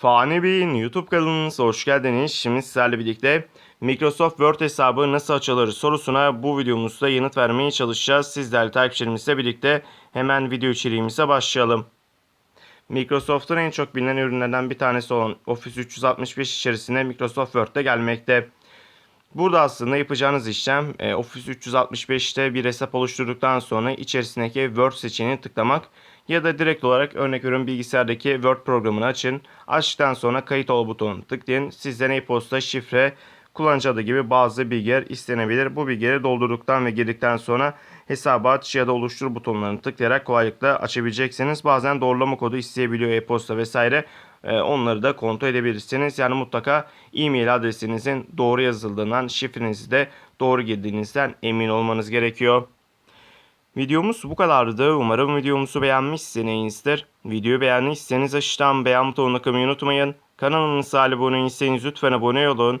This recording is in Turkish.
Fani Bey'in YouTube kanalınıza hoş geldiniz. Şimdi sizlerle birlikte Microsoft Word hesabı nasıl açılır sorusuna bu videomuzda yanıt vermeye çalışacağız. Sizlerle takipçilerimizle birlikte hemen video içeriğimize başlayalım. Microsoft'un en çok bilinen ürünlerden bir tanesi olan Office 365 içerisinde Microsoft Word'de gelmekte. Burada aslında yapacağınız işlem e, Office 365'te bir hesap oluşturduktan sonra içerisindeki Word seçeneğini tıklamak ya da direkt olarak örnek veriyorum bilgisayardaki Word programını açın. Açtıktan sonra kayıt ol butonunu tıklayın. Sizden e-posta, şifre, kullanıcı adı gibi bazı bilgiler istenebilir. Bu bilgileri doldurduktan ve girdikten sonra hesabı aç ya da oluştur butonlarını tıklayarak kolaylıkla açabileceksiniz. Bazen doğrulama kodu isteyebiliyor e-posta vesaire. Ee, onları da kontrol edebilirsiniz. Yani mutlaka e-mail adresinizin doğru yazıldığından, şifrenizi de doğru girdiğinizden emin olmanız gerekiyor. Videomuz bu kadardı. Umarım videomuzu beğenmişsinizdir. Videoyu beğendiyseniz aşağıdan beğen butonuna kılmayı unutmayın. Kanalımıza abone değilseniz lütfen abone olun.